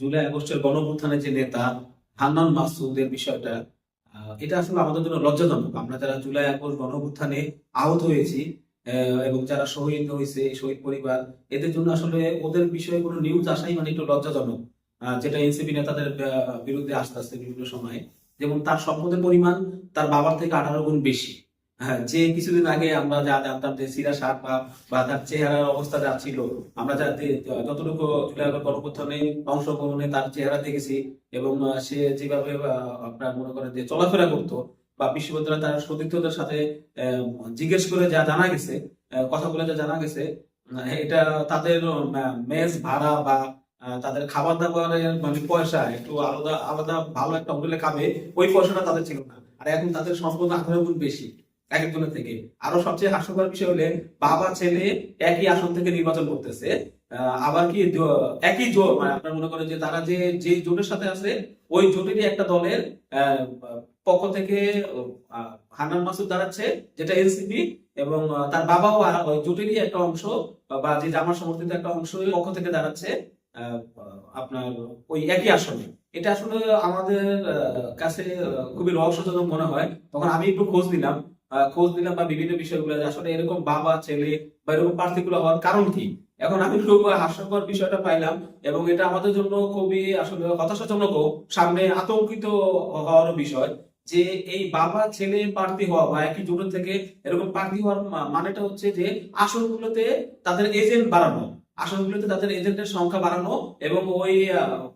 জুলাই আগস্টের গণঅভ্যুত্থানের যে নেতা হান্নান মাসুদের বিষয়টা এটা আসলে আমাদের জন্য লজ্জাজনক। আমরা যারা জুলাই আগস্ট গণঅভ্যুত্থানে আহত হয়েছি এবং যারা শহীদ হয়েছে, শহীদ পরিবার, এদের জন্য আসলে ওদের বিষয়ে কোনো নিউজ আসাই মানে একটু লজ্জাজনক যেটা এনসিপি নেতাদের বিরুদ্ধে আসতে আসতে বিভিন্ন সময়ে। যেমন তার সম্পদের পরিমাণ তার বাবার থেকে আঠারো গুণ বেশি। যে কিছুদিন আগে আমরা যা জানতাম যে সিরা সার বা তার চেহারার অবস্থা যা ছিল, আমরা যা যতটুকু জুলাই গণঅভ্যুত্থানে অংশগ্রহণে তার চেহারা দেখেছি এবং সে যেভাবে আপনার মনে করেন যে চলাফেরা করতো বা বিশ্ববিদ্যালয় তার সতীর্থদের সাথে জিজ্ঞেস করে যা জানা গেছে কথা বলে যা জানা গেছে এটা তাদের মেস ভাড়া বা তাদের খাবার দাবারের মানে পয়সা একটু আলাদা আলাদা ভালো একটা হোটেলে খাবে, ওই পয়সাটা তাদের ছিল না। আর এখন তাদের সম্পদ আঠারো বেশি। এক একজনের থেকে। আরও সবচেয়ে হাস্যকর বিষয় হলে বাবা ছেলে একই আসন থেকে নির্বাচন করতেছে। আবার কি একই জোট মানে আপনার মনে করেন যে তারা যে যে জোটের সাথে আছে ওই জোটেরই একটা দলের পক্ষ থেকে হান্নান মাসুদ দাঁড়াচ্ছে যেটা এনসিপি এবং তার বাবাও ওই জোটেরই একটা অংশ বা যে জামার সমর্থিত একটা অংশ পক্ষ থেকে দাঁড়াচ্ছে আপনার ওই একই আসনে। এটা আসলে আমাদের কাছে খুবই রহস্যজনক মনে হয়। তখন আমি একটু খোঁজ আহ, খোঁজ দিলাম বা বিভিন্ন বিষয়গুলো আসলে এরকম বাবা, ছেলে বা এরকম পার্টিকুলার হওয়ার কারণ কি? এখন আমি খুব হাস্যকর বিষয়টা পাইলাম এবং এটা আমাদের জন্য খুবই আসলে হতাশাজনক সামনে আতঙ্কিত হওয়ার বিষয় যে এই বাবা, ছেলে প্রার্থী হওয়া বা একই জোটের থেকে এরকম প্রার্থী হওয়ার মানেটা হচ্ছে যে আসনগুলোতে তাদের এজেন্ট বাড়ানো। আসনগুলোতে তাদের এজেন্টের সংখ্যা বাড়ানো এবং ওই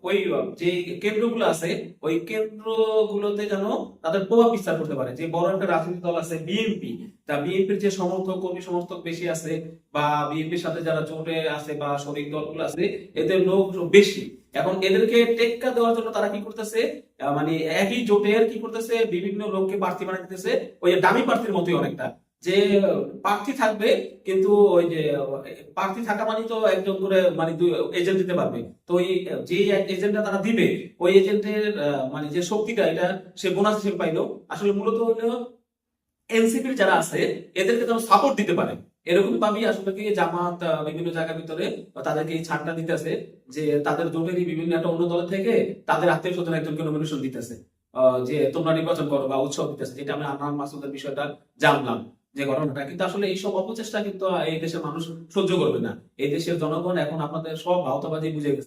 ওই, যে কেন্দ্রগুলো আছে, ওই কেন্দ্রগুলোতে যেন তাদের প্রভাব বিস্তার করতে পারে। যে বড় একটা রাজনৈতিক দল আছে বিএনপি তা বিএনপির যে সমর্থক, কর্মী সমর্থক বেশি আছে বা বিএনপির সাথে যারা জোটে আছে বা শরিক দলগুলো আছে, এদের লোক বেশি। এখন এদেরকে টেক্কা দেওয়ার জন্য তারা কি করতেছে? মানে একই জোটের কি করতেছে? বিভিন্ন লোককে প্রার্থী বানিয়ে দিতেছে। ওই ডামি প্রার্থীর মতোই অনেকটা। যে প্রার্থী থাকবে, কিন্তু ওই যে, প্রার্থী থাকা মানে তো একজন করে মানে এজেন্ট দিতে পারবে। তো ওই যে এজেন্টটা তারা দিবে, ওই এজেন্টের মানে যে শক্তিটা, এটা সে বোনাস হিসেবে পাইলো। আসলে মূলত হলো এনসিপির যারা আছে, এদেরকে যেন সাপোর্ট দিতে পারে। এরকম ভাবেই আসলে কি জামাত বিভিন্ন জায়গার ভিতরে তাদেরকে এই ছাড়টা দিতেছে, যে তাদের জোটেরই বিভিন্ন একটা অন্য দল থেকে তাদের আত্মীয় স্বজন একজনকে নমিনেশন দিতেছে। যে তোমরা নির্বাচন করো বা উৎসব দিতেছে, যেটা আমরা আনার মাসুদের বিষয়টা জানলাম। যে ঘটনাটা। কিন্তু আসলে এইসব অপচেষ্টা কিন্তু এই দেশের মানুষ সহ্য করবে না। এই দেশের জনগণ এখন আপনাদের সব আওতাবাদী বুঝে গেছে।